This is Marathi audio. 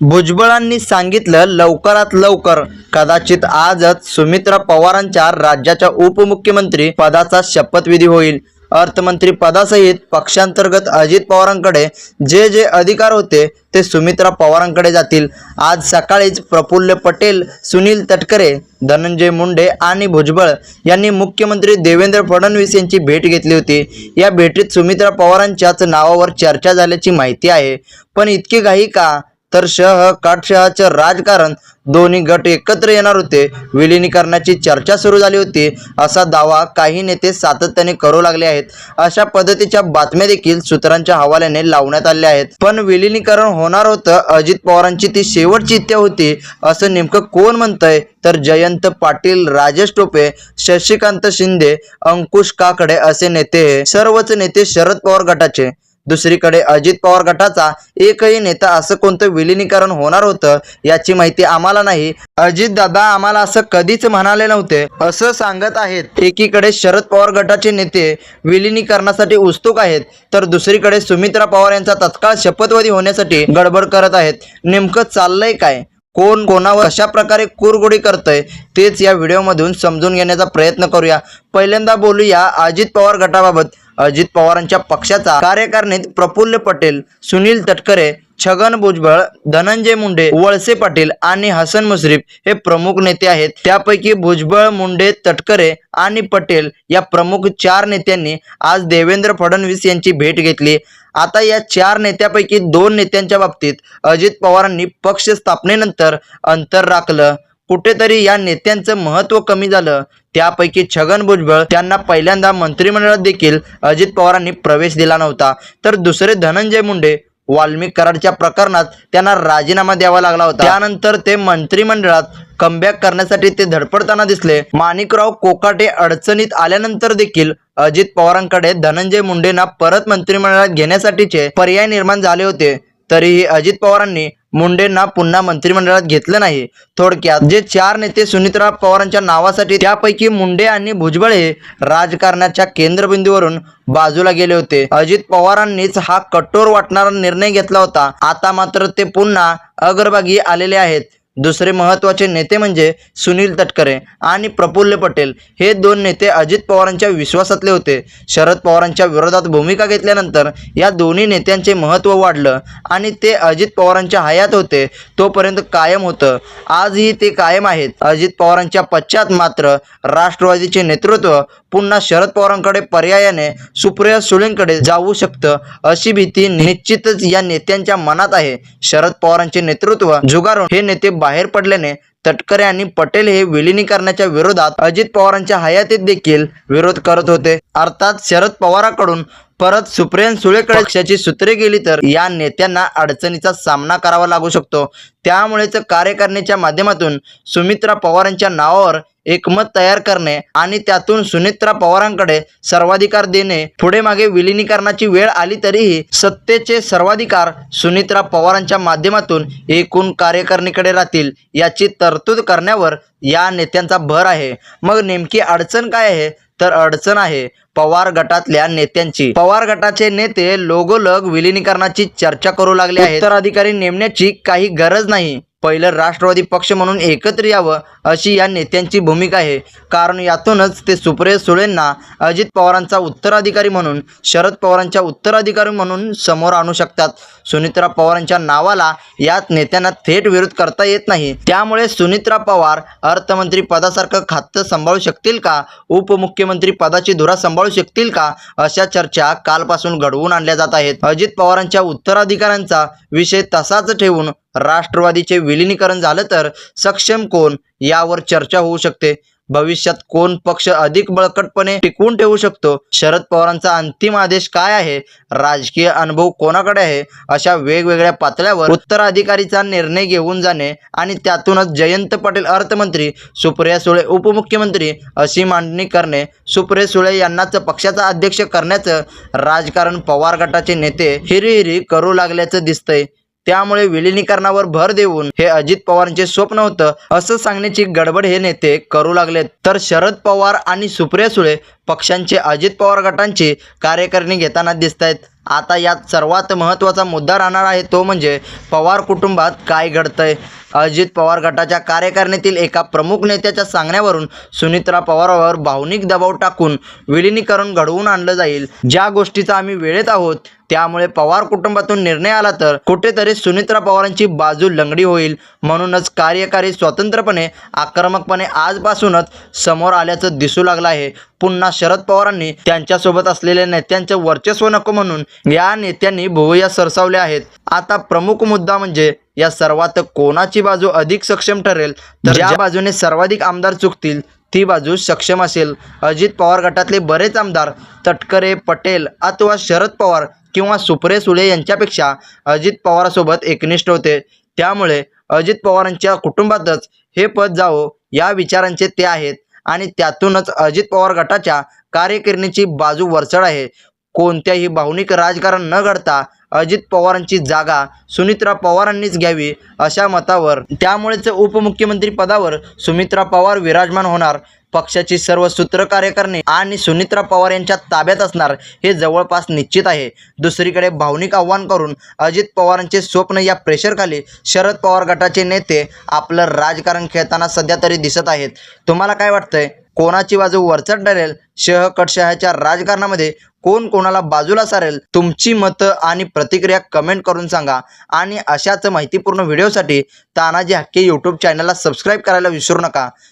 भुजबळांनी सांगितलं लवकरात लवकर कदाचित आजच सुमित्रा पवारांच्या राज्याच्या उपमुख्यमंत्री पदाचा शपथविधी होईल. अर्थमंत्री पदासहित पक्षांतर्गत अजित पवारांकडे जे जे अधिकार होते ते सुमित्रा पवारांकडे जातील. आज सकाळीच प्रफुल्ल पटेल सुनील तटकरे धनंजय मुंडे आणि भुजबळ यांनी मुख्यमंत्री देवेंद्र फडणवीस यांची भेट घेतली होती. या भेटीत सुमित्रा पवारांच्याच नावावर चर्चा झाल्याची माहिती आहे. पण इतकी घाई का? तर शह काटशहाचं राजकारण दोन्ही गट एकत्र येणार होते. विलिनीकरणाची चर्चा सुरू झाली होती. असा दावा काही नेते सातत्याने करू लागले आहेत. अशा पद्धतीच्या बातम्या देखील सूत्रांच्या हवाल्याने लावण्यात आल्या आहेत. पण विलिनीकरण होणार होतं. अजित पवारांची ती शेवटची इच्छा होती असं नेमकं कोण म्हणतंय? तर जयंत पाटील राजेश टोपे शशिकांत शिंदे अंकुश काकडे असे नेते हे. सर्वच नेते शरद पवार गटाचे. दुसरीकडे अजित पवार गटाचा एकही नेता असं कोणतं विलिनीकरण होणार होतं याची माहिती आम्हाला नाही. अजित दादा आम्हाला असं कधीच म्हणाले नव्हते असं सांगत आहेत. एकीकडे शरद पवार गटाचे नेते विलिनीकरणासाठी उत्सुक आहेत तर दुसरीकडे सुमित्रा पवार यांचा तत्काळ शपथवधी होण्यासाठी गडबड करत आहेत. नेमकं चाललंय काय? कोण कोणावर अशा प्रकारे कुरगोडी करतंय? तेच या व्हिडिओमधून समजून घेण्याचा प्रयत्न करूया. पहिल्यांदा बोलूया अजित पवार गटाबाबत. अजित पवारांच्या पक्षाचा कार्यकारिणीत प्रफुल्ल पटेल सुनील तटकरे छगन भुजबळ धनंजय मुंडे वळसे पाटील आणि हसन मुश्रीफ हे प्रमुख नेते आहेत. त्यापैकी भुजबळ मुंडे तटकरे आणि पटेल या प्रमुख चार नेत्यांनी आज देवेंद्र फडणवीस यांची भेट घेतली. आता या चार नेत्यापैकी दोन नेत्यांच्या बाबतीत अजित पवारांनी पक्ष स्थापनेनंतर अंतर राखलं. कुठेतरी या नेत्यांचं महत्त्व कमी झालं. त्यापैकी छगन भुजबळ त्यांना पहिल्यांदा मंत्रिमंडळात देखील अजित पवारांनी प्रवेश दिला नव्हता. तर दुसरे धनंजय मुंडे वाल्मिक कराडच्या प्रकरणात त्यांना राजीनामा द्यावा लागला होता. त्यानंतर ते मंत्रिमंडळात कमबॅक करण्यासाठी ते धडपडताना दिसले. माणिकराव कोकाटे अडचणीत आल्यानंतर देखील अजित पवारांकडे धनंजय मुंडेंना परत मंत्रिमंडळात घेण्यासाठीचे पर्याय निर्माण झाले होते. तरीही अजित पवारांनी मुंडेंना पुन्हा मंत्रिमंडळात घेतलं नाही. थोडक्यात जे चार नेते सुनीतराव पवारांच्या नावासाठी त्यापैकी मुंडे आणि भुजबळ हे राजकारणाच्या केंद्रबिंदूवरून बाजूला गेले होते. अजित पवारांनीच हा कठोर वाटणारा निर्णय घेतला होता. आता मात्र ते पुन्हा अग्रभागी आलेले आहेत. दुसरे महत्त्वाचे नेते म्हणजे सुनील तटकरे आणि प्रफुल्ल पटेल. हे दोन नेते अजित पवारांच्या विश्वासातले होते. शरद पवारांच्या विरोधात भूमिका घेतल्यानंतर या दोन्ही नेत्यांचे महत्त्व वाढलं आणि ते अजित पवारांच्या हयात होते. तोपर्यंत कायम होतं. आजही ते कायम आहेत. अजित पवारांच्या पश्चात मात्र राष्ट्रवादीचे नेतृत्व पुन्हा शरद पवारांकडे पर्यायाने सुप्रिया सुळेंकडे जाऊ शकतं अशी भीती निश्चितच या नेत्यांच्या मनात आहे. शरद पवारांचे नेतृत्व जुगारून हे नेते बाहेर पडल्याने तटकरे आणि पटेल हे विलिनीकरणाच्या विरोधात अजित पवारांच्या हयातीत देखील विरोध करत होते. अर्थात शरद पवारांकडून परत सुप्रियन सुळेकडे पक्षाची सूत्रे गेली तर या नेत्यांना अडचणीचा सामना करावा लागू शकतो. त्यामुळेच कार्यकारिणीच्या माध्यमातून सुमित्रा पवारांच्या नावावर एकमत तयार करणे आणि त्यातून सुनित्रा पवारांकडे सर्वाधिकार देणे पुढे मागे विलिनीकरणाची वेळ आली तरीही सत्तेचे सर्वाधिकार सुनित्रा पवारांच्या माध्यमातून एकूण कार्यकारिणीकडे राहतील याची तरतूद करण्यावर या नेत्यांचा भर आहे. मग नेमकी अडचण काय आहे? तर अडचण आहे पवार गटातल्या नेत्यांची. पवार गटाचे नेते लोगोलग विलिनीकरणाची चर्चा करू लागले आहेत. उत्तराधिकारी नेमण्याची काही गरज नाही. पहिलं राष्ट्रवादी पक्ष म्हणून एकत्र यावं अशी या नेत्यांची भूमिका आहे. कारण यातूनच ते सुप्रिया सुळेंना अजित पवारांचा उत्तराधिकारी म्हणून शरद पवारांच्या उत्तराधिकारी म्हणून समोर आणू शकतात. सुनित्रा पवारांच्या नावाला यात नेत्यांना थेट विरोध करता येत नाही. त्यामुळे सुनित्रा पवार अर्थमंत्री पदासारखं खातं सांभाळू शकतील का? उपमुख्यमंत्री पदाची धुरा सांभाळू शकतील का? अशा चर्चा कालपासून घडवून आणल्या जात आहेत. अजित पवारांच्या उत्तराधिकाऱ्यांचा विषय तसाच ठेवून राष्ट्रवादीचे विलिनीकरण झालं तर सक्षम कोण यावर चर्चा होऊ शकते. भविष्यात कोण पक्ष अधिक बळकटपणे टिकवून ठेवू शकतो? शरद पवारांचा अंतिम आदेश काय आहे? राजकीय अनुभव कोणाकडे आहे? अशा वेगवेगळ्या पातळ्यावर उत्तराधिकारीचा निर्णय घेऊन जाणे आणि त्यातूनच जयंत पाटील अर्थमंत्री सुप्रिया सुळे उपमुख्यमंत्री अशी मांडणी करणे सुप्रिया सुळे यांनाच पक्षाचा अध्यक्ष करण्याचं राजकारण पवार गटाचे नेते हिरीहिरी करू लागल्याचं दिसतंय. त्यामुळे विलिनीकरणावर भर देऊन हे अजित पवारांचे स्वप्न होतं असं सांगण्याची गडबड हे नेते करू लागलेत. तर शरद पवार आणि सुप्रिया सुळे पक्षांचे अजित पवार गटांची कार्यकारिणी घेताना दिसत आहेत आता यात सर्वात महत्त्वाचा मुद्दा राहणार आहे तो म्हणजे पवार कुटुंबात काय घडतंय? अजित पवार गटाच्या कार्यकारिणीतील एका प्रमुख नेत्याच्या सांगण्यावरून सुनित्रा पवारावर भावनिक दबाव टाकून विलिनीकरण घडवून आणलं जाईल. ज्या गोष्टीचा आम्ही वेळेत आहोत त्यामुळे पवार कुटुंबातून निर्णय आला तर कुठेतरी सुनित्रा पवारांची बाजू लंगडी होईल. म्हणूनच कार्यकारी स्वतंत्रपणे आक्रमकपणे आजपासूनच समोर आल्याचं दिसू लागलं आहे. पुन्हा शरद पवारांनी त्यांच्यासोबत असलेल्या नेत्यांचं वर्चस्व नको म्हणून या नेत्यांनी भुवया सरसावल्या आहेत. आता प्रमुख मुद्दा म्हणजे या सर्वात कोणाची बाजू अधिक सक्षम ठरेल? तर ज्या बाजूने सर्वाधिक आमदार चुकतील ती बाजू सक्षम असेल. अजित पवार गटातले बरेच आमदार तटकरे पटेल अथवा शरद पवार किंवा सुप्रिया सुळे यांच्यापेक्षा अजित पवारासोबत एकनिष्ठ होते. त्यामुळे अजित पवारांच्या कुटुंबातच हे पद जावो या विचारांचे ते आहेत. आणि त्यातूनच अजित पवार गटाच्या कार्यकारिणीची बाजू वरचढ आहे. कोणत्याही भावनिक राजकारण न घडता अजित पवारांची जागा सुमित्रा पवारांनीच घ्यावी अशा मतावर. त्यामुळेच उपमुख्यमंत्री पदावर सुमित्रा पवार विराजमान होणार. पक्षाची सर्व सूत्र कार्यकारिणी आणि सुनित्रा पवार यांच्या ताब्यात असणार हे जवळपास निश्चित आहे. दुसरीकडे भावनिक आव्हान करून अजित पवारांचे स्वप्न या प्रेशरखाली शरद पवार गटाचे नेते आपलं राजकारण खेळताना सध्या तरी दिसत आहेत. तुम्हाला काय वाटतंय? कोणाची बाजू वरचढ ठरेल? शह कटशहाच्या राजकारणामध्ये कोण कोणाला बाजूला सारेल तुमची मतं आणि प्रतिक्रिया कमेंट करून सांगा. आणि अशाच माहितीपूर्ण व्हिडिओसाठी तानाजी हक्के यूट्यूब चॅनलला सबस्क्राईब करायला विसरू नका.